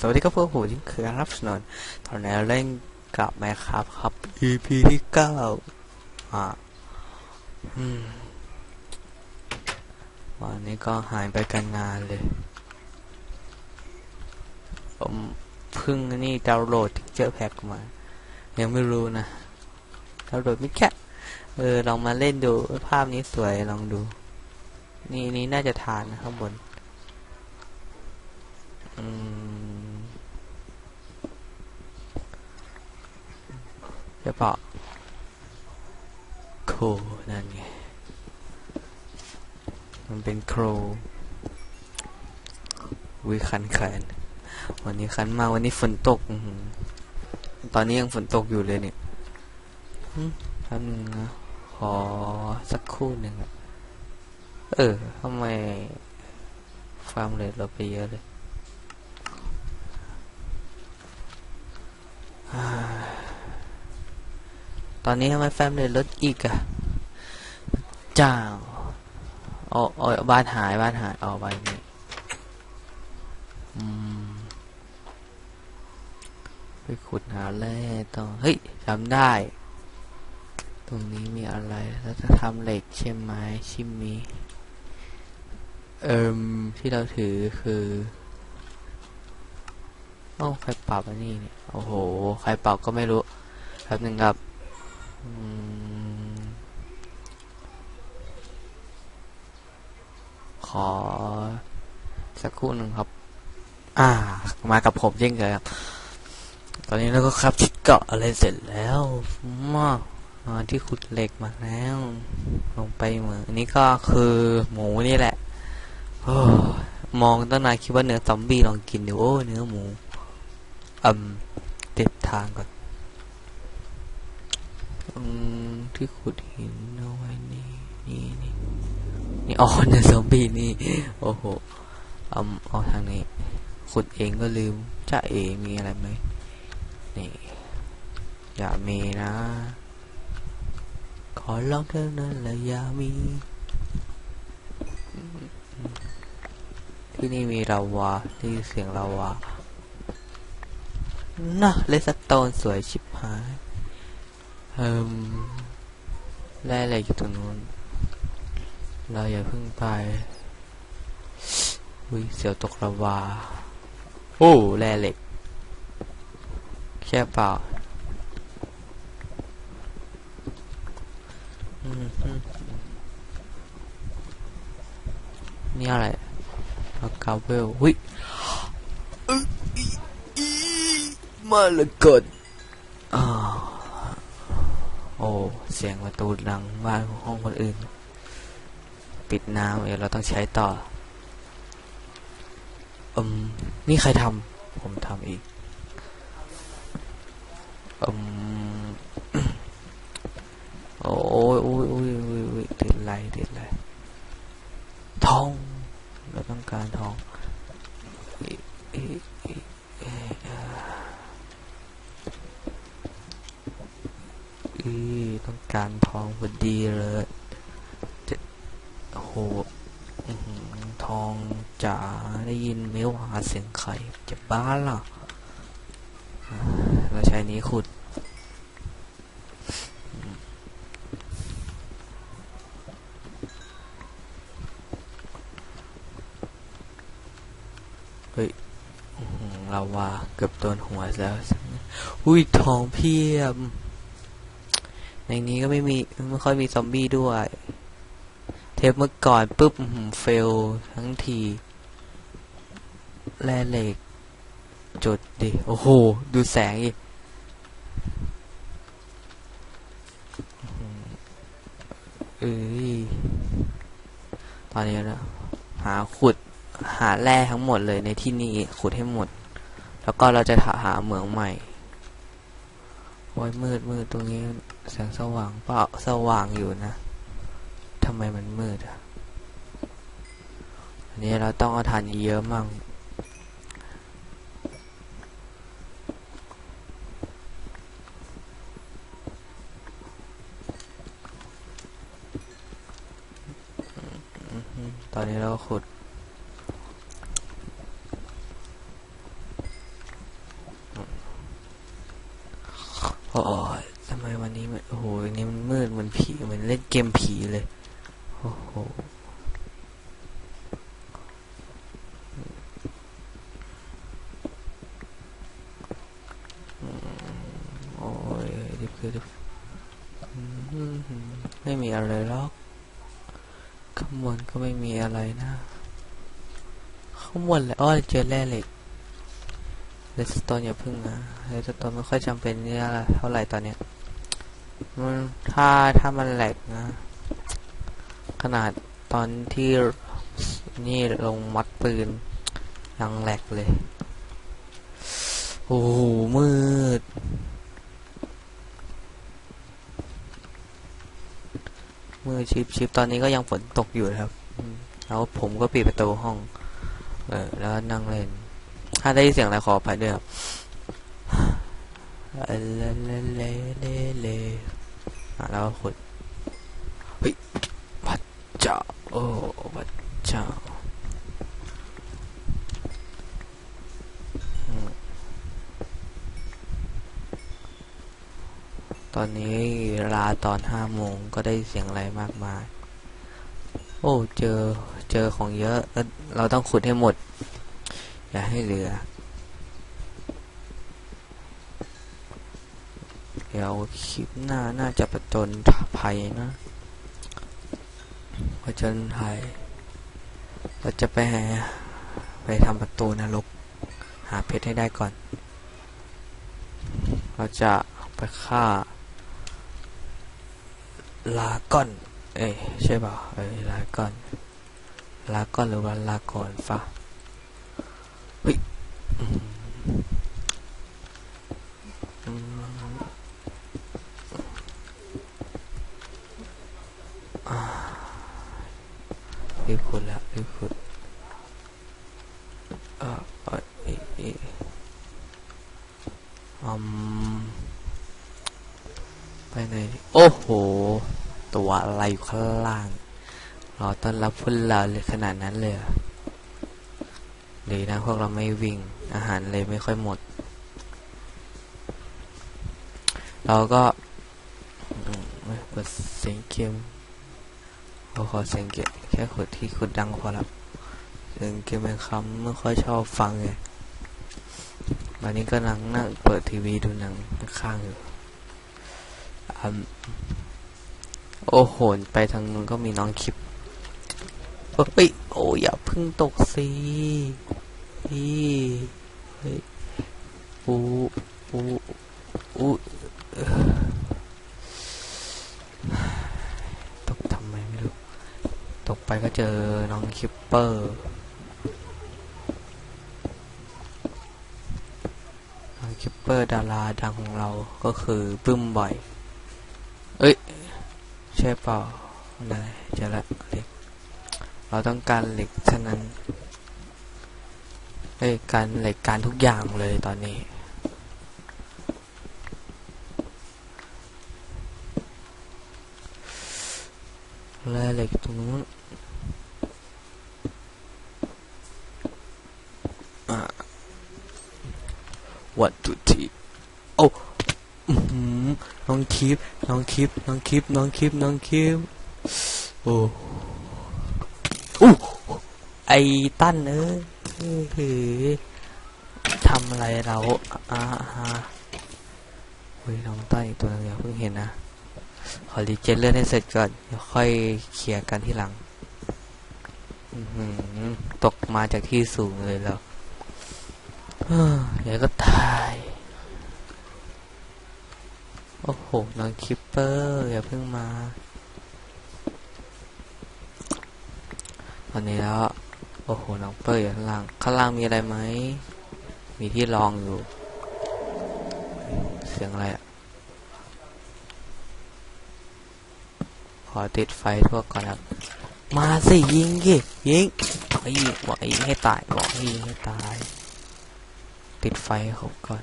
สวัสดีครับพวกผมที่คือรับสนนตอนนี้เล่นกลับมาครับครับ EP ที่เก้าอ่าอืมวันนี้ก็หายไปกันนานเลย ผมเพิ่งนี่ดาวน์โหลดเจอแพ็กมา ยังไม่รู้นะดาวน์โหลดไม่แค่เออลองมาเล่นดูภาพนี้สวยลองดู นี่นี่น่าจะทานนะข้างบน อืม เดี๋ยวเปล่าโคนั่นไง มันเป็นโครวิคันแขนวันนี้คันมากวันนี้ฝนตก ตอนนี้ยังฝนตกอยู่เลยเนี่ยหึแป๊บนึงนะขอสักครู่หนึ่งอะเออทำไมฟาร์มเลทเราไปเยอะเลย ตอนนี้ทำไมแฟมเลยลดอีกอะจ้าวอ๋ออ๋อบ้านหายบ้านหายอ๋อบ้านนี้อืมไปขุดหาแร่ต่อเฮ้ยจำได้ ตรงนี้มีอะไรแล้วจะทำเหล็กใช่ไหมชิมมีเอิมที่เราถือคือโอ้าใครปรับอันนี้เนี่ยโอ้โห ใครปรับก็ไม่รู้แป๊บหนึ่งครับ ขอ สักครู่หนึ่งครับ อ่า มากับผมเช่นเคยครับ ตอนนี้เราก็ครับชิดเกาะอะไรเสร็จแล้วมาที่ขุดเหล็กมาแล้ว ลงไปเหมือนอันนี้ก็คือหมูนี่แหละอมองตั้งนานคิดว่าเนื้อซอมบี้ลองกินดูโอ้เนื้อหมูอืมเด็ดทางก่อน อืมที่ขุดหินเอาไว้นี่นี่นี่นี่อ๋อเนื้อซอมบี้นี่ โอ้โหอืมเอาทางนี้ ขุดเองก็ลืมจะเอมีอะไรไหมนี่ อย่ามีนะ ขอร้องเท่านั้นและอย่ามี ที่นี่มีลาวาได้ยินเสียงลาวาน่ะเลสโตนสวยชิบหาย เอิมแร่อะไรอยู่ตรงนู้น เราอย่าเพิ่งไปอุ้ยเสียวตกลาวา โอ้แร่เหล็ก แค่เปล่านี่อะไรมากาเวลหุยมาละกด เสียงประตูหลังบ้านของห้องคนอื่น ปิดน้ำเดี๋ยวเราต้องใช้ต่ออืมนี่ใครทำผมทำอีกอืมโอ้ยโอ้ยโอ้ยโอ้ยโอ้ยติดไรติดไรทอง เราต้องการทองอิอิอิอิอี ต้องการทองพอดีเลยจะโหทองจ๋าได้ยินไหมว่าเสียงใครจะบ้าล่ะอ่าเราใช้นี้ขุดอื้อหือเราว่าเกือบโดนหัวแล้ว อุ้ยทองเพียบ ในนี้ก็ไม่มีไม่ค่อยมีซอมบี้ด้วย เทปเมื่อก่อนปุ๊บเฟลทั้งที แร่เหล็ก จุดดิ โอ้โห ดูแสงอีกอื้ออเอ้ยตอนนี้นะหาขุดหาแร่ทั้งหมดเลยในที่นี้ขุดให้หมด แล้วก็เราจะหาเหมืองใหม่ โอ้ยมืดมืดตรงนี้แสงสว่างเปล่าสว่างอยู่นะทำไมมันมืดอะอันนี้เราต้องเอาถ่านเยอะมั่งตอนนี้เราขุด มผีเลย โอ้โห โอ้ยดิบคือดิบไม่มีอะไรหรอกข้างบนก็ไม่มีอะไรนะข้างบนเลยอ้อเจอแร่เหล็กเลสโตนอย่าพึ่งนะเลสโตนไม่ค่อยจำเป็นเนี่ยเท่าไหร่ตอนเนี้ย มันถ้าถ้ามันแหลกนะ ขนาดตอนที่นี่ลงมัดปืน ยังแหลกเลย โอ้โห มืด มือชิปชิปตอนนี้ก็ยังฝนตกอยู่นะครับ แล้วผมก็ปิดประตูห้อง เออแล้วนั่งเล่น ถ้าได้เสียงอะไรขออภัยด้วยครับ เลเลเลเลเลอ่แล้วขุดเฮ้ยพระเจ้าโอ้พระเจ้าตอนนี้เวลาตอนห้าโมงก็ได้เสียงอะไรมากมาย โอ้ เจอ เจอของเยอะ เราต้องขุดให้หมด อย่าให้เหลือ ดี๋ยวคลิปหน้าน่าจะประจนภัยนะประจนภัยเราจะไปหาไปทำประตูนรกหาเพชรให้ได้ก่อน เราจะไปฆ่า ลาก่อน เอ้ยใช่เปล่าเอ้ยลาก่อน ลาก่อนหรือว่าลาก่อนฟะเฮ้ย รีบขุดแล้วรีบขุดเออเออเอเออืมไปไหนโอ้โห ตัวอะไรอยู่ข้างล่างรอต้อนรับพวกเราเลยขนาดนั้นเลยเหรอดีนะพวกเราไม่วิ่งอาหารเลยไม่ค่อยหมด เราก็ไม่เปิดเสียงเกม เราขอเสียงเกมแค่ขุดที่ขุดดังพอละเสียงเกมเป็นคำไม่ค่อยชอบฟังไงวันนี้ก็นั่งนั่งเปิดทีวีดูหนังข้างอยู่อืมโอ้โหไปทางนู้นก็มีน้องคลิปเฮ้ยโอ้อย่าพึ่งตกสิพี่เฮ้ยอูอูอูเอ่อตกทำไมไม่รู้ ตก ไปก็เจอน้องคิปเปอร์น้องคิปเปอร์ดาราดังของเราก็คือบึ้มบ่อย เอ้ย ใช่เปล่าได้เจอละเหล็ก เราต้องการเหล็กเท่านั้นเอ้ยการเหล็กการทุกอย่างเลยตอนนี้ แล้วเหล็กตรงนู้นวัตถุที่โอ้น้องคลิปน้องคลิปน้องคลิปน้องคลิปน้องคลิปโอ้อู้ไอ้ตั้นเอ้ยเฮ้ทำอะไรเราอ่าฮะเฮ้ยน้องตั้นอีกตัวนึงอย่าเพิ่งเห็นนะ ขอรีเจนเลื่อนให้เสร็จก่อนค่อยเคลียร์กันที่หลังตกมาจากที่สูงเลยแล้วเฮ้ยเดี๋ยวก็ตาย โอ้โหน้องคิปเปอร์อย่าเพิ่งมา ตอนนี้แล้ว โอ้โหน้องเปอร์อยู่ข้างล่าง ข้างล่างมีอะไรไหม มีที่รองอยู่ เสียงอะไรอะ อติดไฟทั่วก่อนครับ มาสิยิงยิยิงบอกให้ยิงบอกให้ให้ตายบอกให้ยิงให้ตาย ติดไฟให้ครบก่อน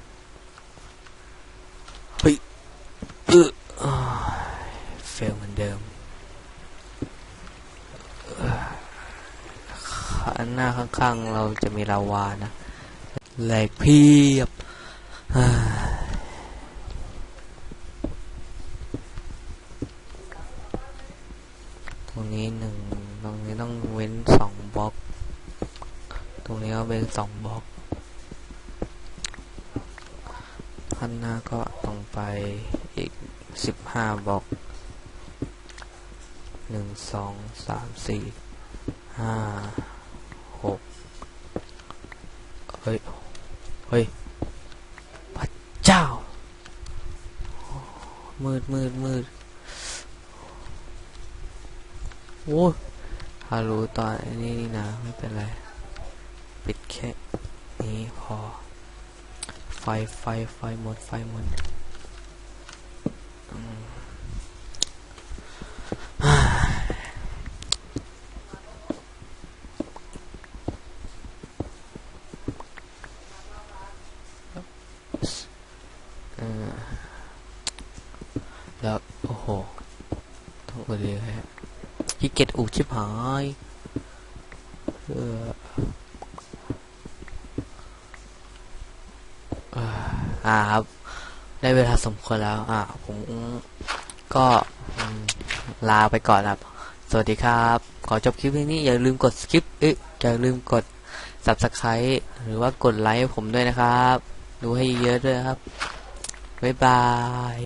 เฮ้ยเออเฟลเหมือนเดิมอ่อข้างหน้าข้างๆเราจะมีลาวานะแหลกเพียบอ้า ยหนึ่งตรงนี้ต้องเว้นสองบล็อก ตรงนี้ก็เว้นสองบล็อกข้างหน้าก็ตรงไปอีกสิบห้าบล็อกหนึ่งสองสามสี่ห้าหกเฮ้ย เฮ้ยพระเจ้า มืดมืดมืด โอ้ยฮารู้ตอนนี้นี่นะไม่เป็นไร ปิดแค่นี้พอ ไฟไฟไฟหมดไฟหมดอืมแล้ว โอ้โหต้องอุดเลยฮะขี้ เกียจอุดชิบหายเอออ่าครับได้เวลาสมควรแล้ว อ่า ผมก็ลาไปก่อนครับ สวัสดีครับ ขอจบคลิปนี้ อย่าลืมกดสกิปเอ๊ะอย่าลืมกด subscribe หรือว่ากดไลค์ให้ผมด้วยนะครับ ดูให้เยอะด้วยครับ บ๊ายบาย